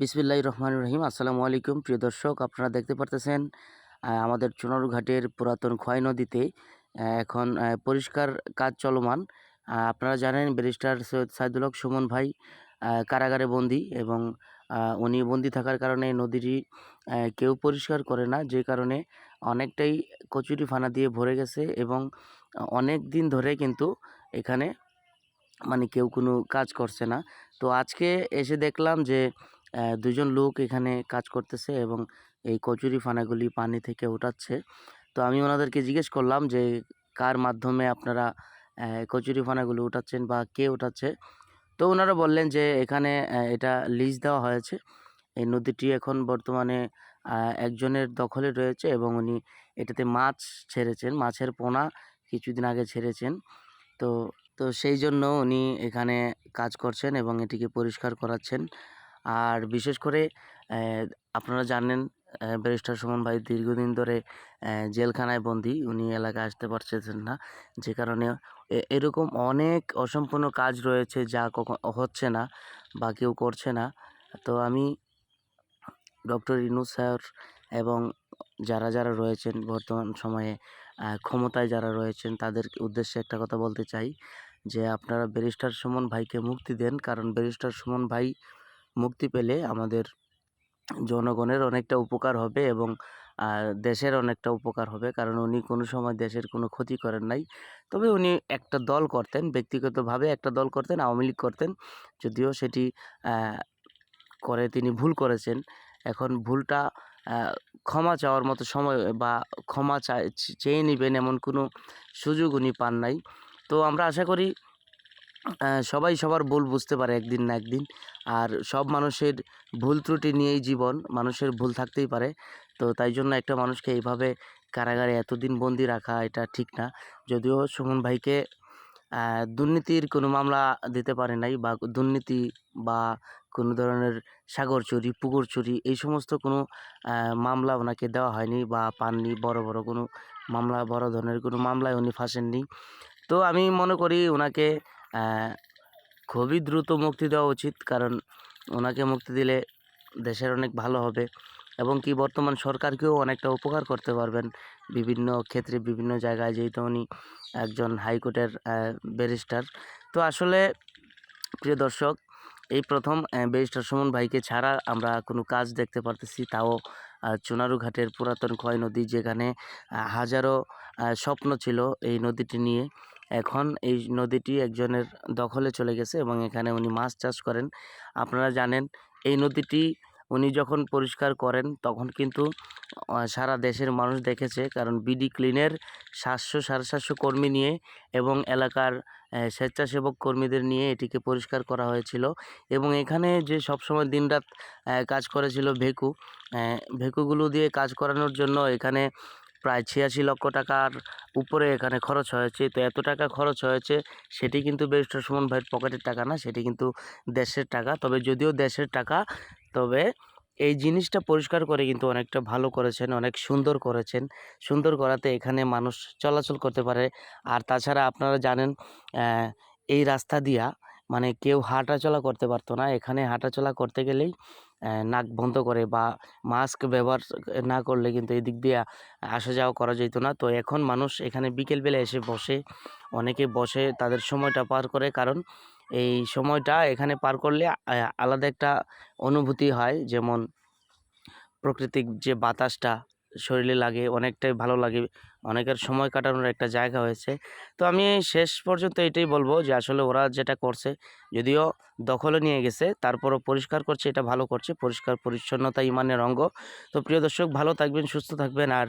বিসমিল্লাহ রহমান রহিম। আসসালামু আলাইকুম। প্রিয় দর্শক, আপনারা দেখতে পারতেছেন আমাদের ঘাটের পুরাতন খয় নদীতে এখন পরিষ্কার কাজ চলমান। আপনারা জানেন, ব্যারিস্টার সৈয়দ সাইদুল হক সুমন ভাই কারাগারে বন্দি এবং উনি বন্দি থাকার কারণে নদীটি কেউ পরিষ্কার করে না। যে কারণে অনেকটাই কচুরি ফানা দিয়ে ভরে গেছে এবং অনেক দিন ধরে কিন্তু এখানে মানে কেউ কোনো কাজ করছে না। তো আজকে এসে দেখলাম যে দুজন লোক এখানে কাজ করতেছে এবং এই কচুরি ফানাগুলি পানি থেকে উঠাচ্ছে তো আমি ওনাদেরকে জিজ্ঞেস করলাম যে, কার মাধ্যমে আপনারা কচুরি ফানাগুলি উঠাচ্ছেন বা কে উঠাচ্ছে তো ওনারা বললেন যে, এখানে এটা লিজ দেওয়া হয়েছে। এই নদীটি এখন বর্তমানে একজনের দখলে রয়েছে এবং উনি এটাতে মাছ ছেড়েছেন, মাছের পোনা কিছুদিন আগে ছেড়েছেন। তো তো সেই জন্য উনি এখানে কাজ করছেন এবং এটিকে পরিষ্কার করাচ্ছেন। আর বিশেষ করে আপনারা জানেন ব্যারিস্টার সুমন ভাই দীর্ঘদিন ধরে জেলখানায় বন্দি। উনি এলাকায় আসতে পারছেন না। যে কারণে এরকম অনেক অসম্পূর্ণ কাজ রয়েছে যা কখন হচ্ছে না বা কেউ করছে না। তো আমি ডক্টর ইনুস স্যার এবং যারা যারা রয়েছেন বর্তমান সময়ে ক্ষমতায় যারা রয়েছেন, তাদের উদ্দেশ্যে একটা কথা বলতে চাই যে, আপনারা ব্যারিস্টার সুমন ভাইকে মুক্তি দেন। কারণ ব্যারিস্টার সুমন ভাই মুক্তি পেলে আমাদের জনগণের অনেকটা উপকার হবে এবং দেশের অনেকটা উপকার হবে। কারণ উনি কোনো সময় দেশের কোনো ক্ষতি করেন নাই। তবে উনি একটা দল করতেন, ব্যক্তিগতভাবে একটা দল করতেন, আওয়ামী লীগ করতেন। যদিও সেটি করে তিনি ভুল করেছেন। এখন ভুলটা ক্ষমা চাওয়ার মতো সময় বা ক্ষমা চেয়ে নেবেন এমন কোনো সুযোগ উনি পান নাই। তো আমরা আশা করি সবাই সবার ভুল বুঝতে পারে একদিন না একদিন। আর সব মানুষের ভুল ত্রুটি নিয়েই জীবন, মানুষের ভুল থাকতেই পারে। তো তাই জন্য একটা মানুষকে এইভাবে কারাগারে এতদিন বন্দি রাখা এটা ঠিক না। যদিও সুমন ভাইকে দুর্নীতির কোনো মামলা দিতে পারে নাই বা দুর্নীতি বা কোনো ধরনের সাগর চুরি, পুকুর চুরি এই সমস্ত কোনো মামলা ওনাকে দেওয়া হয়নি বা পাননি, বড় বড় কোনো মামলা, বড় ধরনের কোনো মামলায় উনি ফাঁসেননি। তো আমি মনে করি ওনাকে খুবই দ্রুত মুক্তি দেওয়া উচিত। কারণ ওনাকে মুক্তি দিলে দেশের অনেক ভালো হবে এবং কি বর্তমান সরকারকেও অনেকটা উপকার করতে পারবেন। বিভিন্ন ক্ষেত্রে বিভিন্ন জায়গায় যেহেতু উনি একজন হাইকোর্টের ব্যারিস্টার। তো আসলে প্রিয় দর্শক এই প্রথম ব্যারিস্টার সুমন ভাইকে ছাড়া আমরা কোনো কাজ দেখতে পারতেছি তাও আহ, চুনারু ঘাটের পুরাতন ক্ষয় নদী যেখানে হাজারো স্বপ্ন ছিল এই নদীটি নিয়ে। এখন এই নদীটি একজনের দখলে চলে গেছে এবং এখানে উনি মাছ চাষ করেন। আপনারা জানেন, এই নদীটি উনি যখন পরিষ্কার করেন, তখন কিন্তু সারা দেশের মানুষ দেখেছে। কারণ বিডি ক্লিনের সাতশো, সাড়ে সাতশো কর্মী নিয়ে এবং এলাকার স্বেচ্ছাসেবক কর্মীদের নিয়ে এটিকে পরিষ্কার করা হয়েছিল। এবং এখানে যে সবসময় দিনরাত কাজ করেছিল ভেকু ভেকুগুলো দিয়ে কাজ করানোর জন্য এখানে প্রায় ছিয়াশি লক্ষ টাকার উপরে এখানে খরচ হয়েছে। তো এত টাকা খরচ হয়েছে, সেটি কিন্তু ব্যারিস্টার সুমন ভাইয়ের পকেটের টাকা না, সেটি কিন্তু দেশের টাকা। তবে যদিও দেশের টাকা, তবে এই জিনিসটা পরিষ্কার করে কিন্তু অনেকটা ভালো করেছেন, অনেক সুন্দর করেছেন। সুন্দর করাতে এখানে মানুষ চলাচল করতে পারে। আর তাছাড়া আপনারা জানেন এই রাস্তা দিয়া মানে কেউ হাঁটাচলা করতে পারতো না। এখানে হাঁটাচলা করতে গেলেই নাক বন্ধ করে বা মাস্ক ব্যবহার না করলে কিন্তু এই দিক দিয়ে আসা যাওয়া করা যেত না। তো এখন মানুষ এখানে বিকেলবেলা এসে বসে, অনেকে বসে তাদের সময়টা পার করে। কারণ এই সময়টা এখানে পার করলে আলাদা একটা অনুভূতি হয়। যেমন প্রকৃতিক যে বাতাসটা শরীরে লাগে, অনেকটাই ভালো লাগে, অনেকের সময় কাটানোর একটা জায়গা হয়েছে। তো আমি শেষ পর্যন্ত এটাই বলব যে আসলে ওরা যেটা করছে, যদিও দখলে নিয়ে গেছে, তারপরও পরিষ্কার করছে, এটা ভালো করছে, পরিষ্কার, পরিচ্ছন্নতা, ইমানের অঙ্গ। তো প্রিয় দর্শক, ভালো থাকবেন, সুস্থ থাকবেন, আর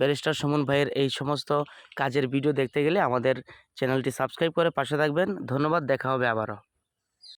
ব্যারিস্টার সুমন ভাইয়ের এই সমস্ত কাজের ভিডিও দেখতে গেলে আমাদের চ্যানেলটি সাবস্ক্রাইব করে পাশে থাকবেন। ধন্যবাদ, দেখা হবে আবারও।